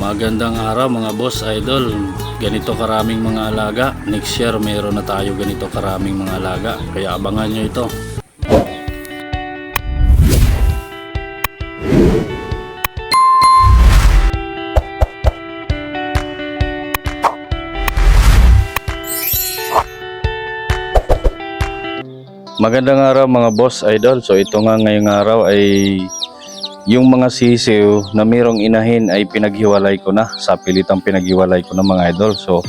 Magandang araw mga boss idol. Ganito karaming mga alaga. Next year mayroon na tayo ganito karaming mga alaga. Kaya abangan nyo ito. Magandang araw mga boss idol. So ito nga ngayong araw ay yung mga sisiw na mayroong inahin ay pinaghiwalay ko na. Sa pilitang pinaghiwalay ko na mga idol. So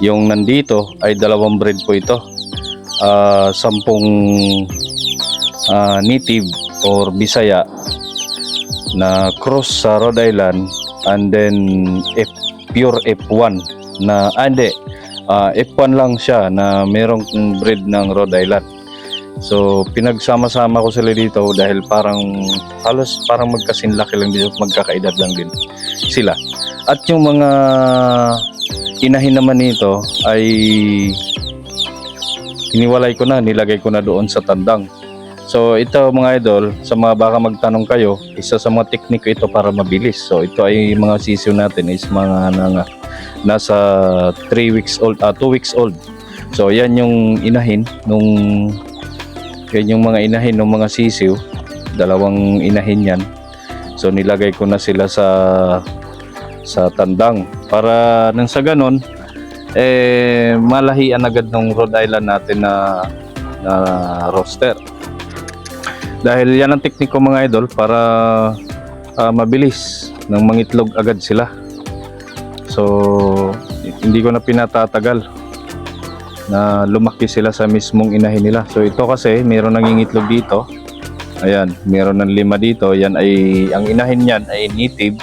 yung nandito ay dalawang breed po ito. Ah, sampung ah, native or Bisaya na cross sa Rhode Island and then F, pure F1 na ah, hindi ah, F1 lang siya na merong breed ng Rhode Island. So, pinagsama-sama ko sila dito dahil parang halos parang magkasinlaki lang dito, magkakaedad lang din sila. At yung mga inahin naman nito ay iniwalay ko na, nilagay ko na doon sa tandang. So, ito mga idol, sa mga baka magtanong kayo, isa sa mga tekniko ito para mabilis. So, ito ay mga sisiw natin is mga nanga, nasa 3 weeks old, 2 weeks old. So, yan yung inahin nung yan yung mga inahin ng mga sisiw. Dalawang inahin yan. So nilagay ko na sila sa sa tandang para nang sa ganon eh malahian agad ng Rhode Island natin na na roster. Dahil yan ang tekniko mga idol para ah, mabilis nang mangitlog agad sila. So hindi ko na pinatatagal na lumaki sila sa mismong inahin nila. So ito kasi mayroon nangingitlog dito. Ayan, mayroon ng lima dito. Yan ay ang inahin niyan ay native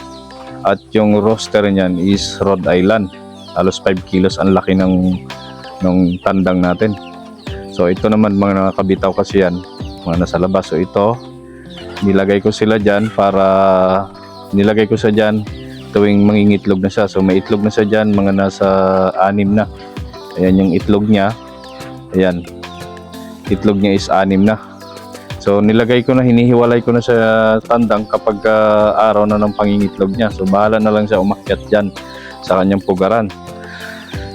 at yung roster niyan is Rhode Island. Halos 5 kilos ang laki ng ng tandang natin. So ito naman mga nakakabitaw kasi yan, mga nasa labas. So ito nilagay ko sila diyan para nilagay ko sa diyan tuwing mangingitlog na siya. So may itlog na siya diyan, mga nasa anim na. Ayan yung itlog niya. Ayan. Itlog niya is anim na. So nilagay ko na, hinihiwalay ko na sa tandang kapag ah, araw na ng pangingitlog niya. So bahala na lang siya umakyat dyan sa kanyang pugaran.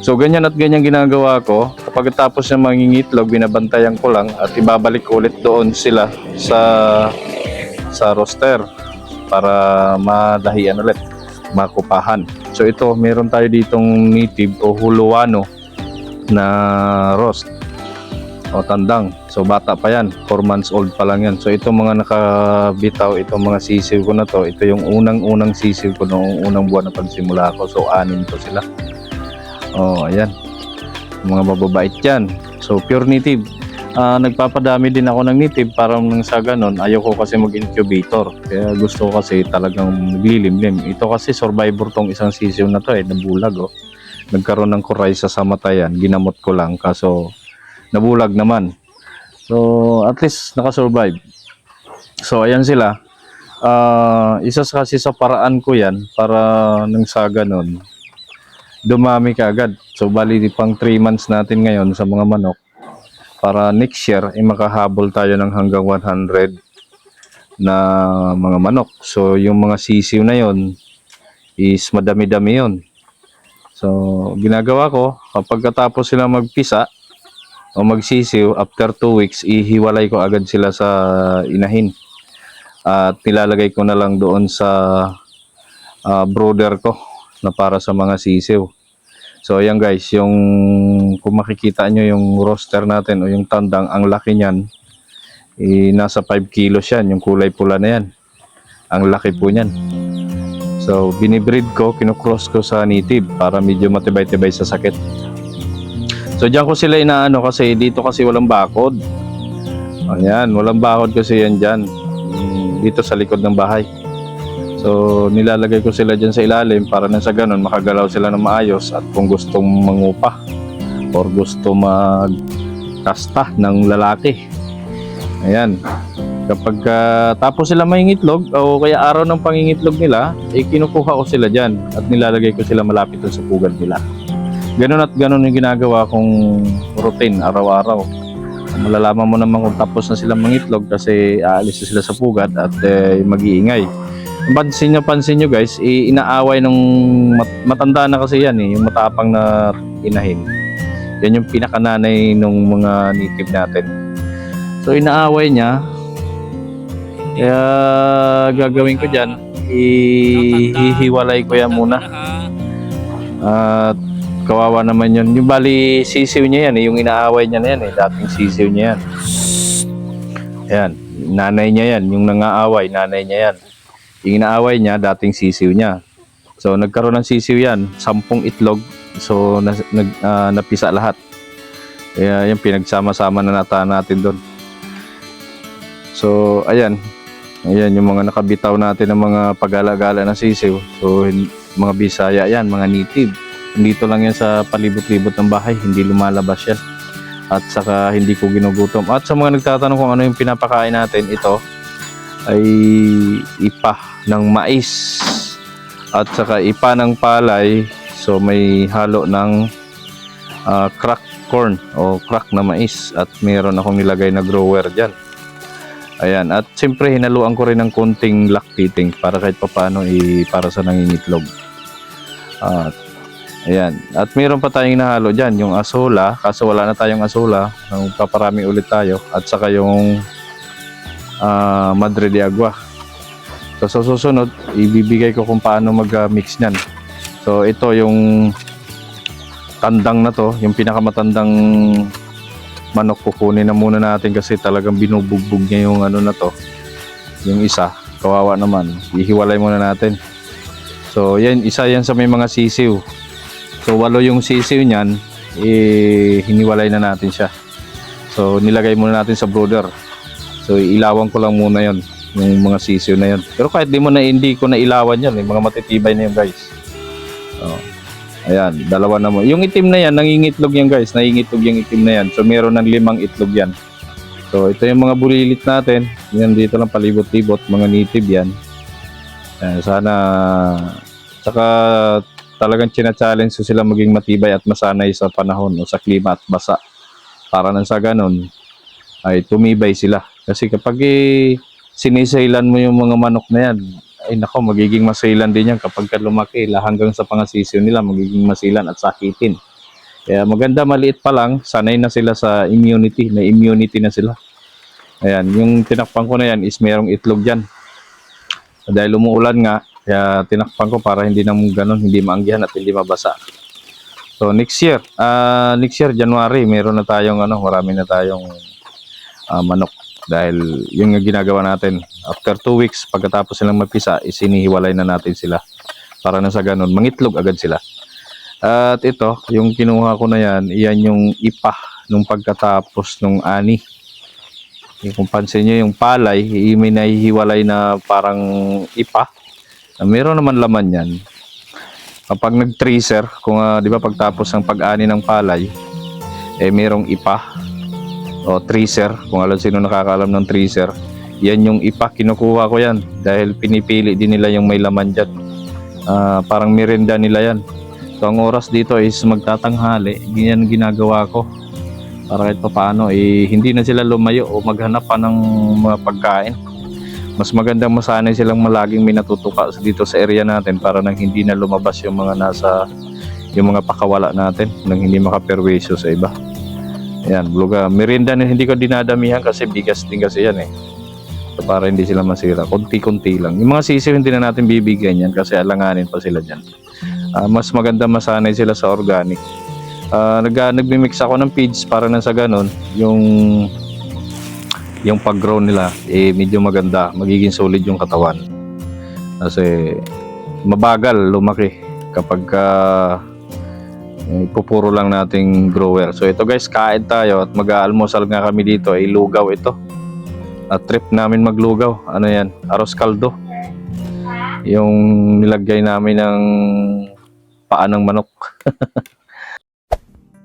So ganyan at ganyan ginagawa ko. Kapag tapos ng mangingitlog, binabantayan ko lang at ibabalik ulit doon sila sa sa roster para madahian ulit, makupahan. So ito, meron tayo ditong native o huluano na roast o tandang. So bata pa yan, 4 months old pa lang yan. So itong mga nakabitaw, itong mga sisiw ko na to, ito yung unang-unang sisiw ko noong unang buwan na pagsimula ko. So anim to sila. Oh, ayan. Mga mababait yan. So pure native. Ah, nagpapadami din ako ng native para nang sa ganun, ayaw ko kasi mag-incubator. Kaya gusto ko kasi talagang naglilimlim. Ito kasi survivor tong isang sisiw na to eh, nabulag oh nagkaroon ng kuray sa samatayan, ginamot ko lang kaso nabulag naman. So at least nakasurvive. So ayan sila. Ah, isa sa kasi sa paraan ko 'yan para nang sa ganun dumami ka agad. So bali pang 3 months natin ngayon sa mga manok para next year ay makahabol tayo ng hanggang 100 na mga manok. So yung mga sisiw na yon is madami-dami yon. So, ginagawa ko, kapag katapos sila magpisa o magsisiw, after 2 weeks, ihiwalay ko agad sila sa inahin. At nilalagay ko na lang doon sa ah, brooder ko na para sa mga sisiw. So, ayan guys, yung kung makikita nyo yung roster natin o yung tandang, ang laki niyan, eh, nasa 5 kilos yan, yung kulay pula na yan. Ang laki po niyan. So, binibreed ko, kinukross ko sa native para medyo matibay-tibay sa sakit. So, diyan ko sila inaano kasi dito kasi walang bakod. Ayan, walang bakod kasi yan dyan. Mm, Dito sa likod ng bahay. So, nilalagay ko sila dyan sa ilalim para na sa ganun makagalaw sila ng maayos at kung gustong mangupa or gusto magkasta ng lalaki. Ayan. Kapag ah, tapos sila mangingitlog o kaya araw ng pangingitlog nila, eh ko sila dyan at nilalagay ko sila malapit sa pugad nila. Ganun at ganun yung ginagawa kong routine araw-araw. Malalaman mo naman kung tapos na silang mangitlog kasi aalis na sila sa pugad at eh, mag-iingay. pansin nyo, pansin nyo guys, i- inaaway nung mat- matanda na kasi yan eh, yung matapang na inahin. Yan yung pinakananay nung mga native natin. So inaaway niya, kaya gagawin ko dyan, ihihiwalay ko yan muna. At kawawa naman yun. Yung bali sisiw niya yan, eh, yung inaaway niya na yan eh, dating sisiw niya yan. Ayan, nanay niya yan, yung nangaaway, nanay niya yan. Yung inaaway niya, dating sisiw niya. So nagkaroon ng sisiw yan, sampung itlog, so nas, nag, ah, napisa lahat. Kaya yung pinagsama-sama na nata natin doon. So ayan, ayan yung mga nakabitaw natin ng mga pag-alagala na sisiw. So mga Bisaya yan, mga native. Dito lang yan sa palibot-libot ng bahay, hindi lumalabas yan. At saka hindi ko ginugutom. At sa mga nagtatanong kung ano yung pinapakain natin, ito ay ipa ng mais at saka ipa ng palay so may halo ng ah, crack corn o crack na mais at meron akong nilagay na grower dyan ayan at siyempre hinaluan ko rin ng konting lactating para kahit papano i para sa nangingitlog. At ayan. At meron pa tayong nahalo dyan yung asola. Kaso wala na tayong asola. Paparami ulit tayo. At saka yung ah, Madre de Agua. So sa susunod, ibibigay ko kung paano mag-mix niyan. So ito yung tandang na to, yung pinakamatandang manok kukunin na muna natin kasi talagang binubugbog niya yung ano na to. Yung isa, kawawa naman. Ihiwalay muna natin. So yan, isa yan sa may mga sisiw. So walo yung sisiw niyan, eh, hiniwalay na natin siya. So nilagay muna natin sa brooder. So ilawan ko lang muna 'yon, yung mga sisiyo na 'yon. Pero kahit di mo na hindi ko na ilawan 'yan, eh, mga matitibay na 'yan, guys. Oh. Ayan, dalawa na mo. Yung itim na 'yan, nangingitlog 'yan, guys. Nangingitlog yung itim na 'yan. So meron ng limang itlog 'yan. So ito yung mga bulilit natin. Yan dito lang palibot-libot, mga native 'yan. Ayan, sana saka talagang china-challenge ko sila maging matibay at masanay sa panahon o sa klima at basa. Para nang sa ganon, ay tumibay sila. Kasi kapag eh, sinisailan mo yung mga manok na yan, ay nako, magiging masailan din yan kapag ka lumaki. Hanggang sa pangasisyo nila, magiging masilan at sakitin. Kaya maganda, maliit pa lang, sanay na sila sa immunity. May immunity na sila. Ayan, yung tinakpan ko na yan is merong itlog dyan. Dahil umuulan nga, kaya tinakpan ko para hindi na ganun, hindi maanggihan at hindi mabasa. So next year, ah next year January, meron na tayong ano, marami na tayong ah, manok dahil yun yung ginagawa natin. After two weeks, pagkatapos silang magpisa, isinihiwalay na natin sila. Para na sa ganun, mangitlog agad sila. At ito, yung kinuha ko na yan, iyan yung ipa nung pagkatapos nung ani. Kung pansin nyo yung palay, may nahihiwalay na parang ipa. Na meron naman laman yan. Kapag nag-tracer, kung ah, di ba pagtapos ng pag-ani ng palay, eh merong ipa o tracer, kung alam sino nakakaalam ng tracer, yan yung ipa, kinukuha ko yan dahil pinipili din nila yung may laman dyan. Ah, parang merinda nila yan. So ang oras dito is magtatanghali, ganyan ginagawa ko. Para kahit paano, eh, hindi na sila lumayo o maghanap pa ng mga pagkain. Mas magandang masanay silang malaging may natutuka dito sa area natin para nang hindi na lumabas yung mga nasa yung mga pakawala natin nang hindi makaperwisyo sa iba. Ayan, bluga. Merinda na hindi ko dinadamihan kasi bigas din kasi yan eh. So, para hindi sila masira. Kunti-kunti lang. Yung mga sisiw hindi na natin bibigyan yan kasi alanganin pa sila dyan. Ah, mas maganda masanay sila sa organic. Ah, nag nagmi-mix ako ng feeds para na sa ganun yung yung pag-grow nila eh medyo maganda, magiging solid yung katawan. Kasi mabagal lumaki kapag ka eh, pupuro lang nating grower. So ito guys, kain tayo at mag-aalmusal nga kami dito. Ay lugaw ito. At trip namin maglugaw. Ano yan? Aros kaldo. Yung nilagay namin ng paa ng manok.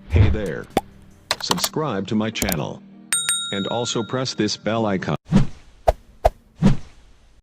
Hey there. Subscribe to my channel. And also press this bell icon.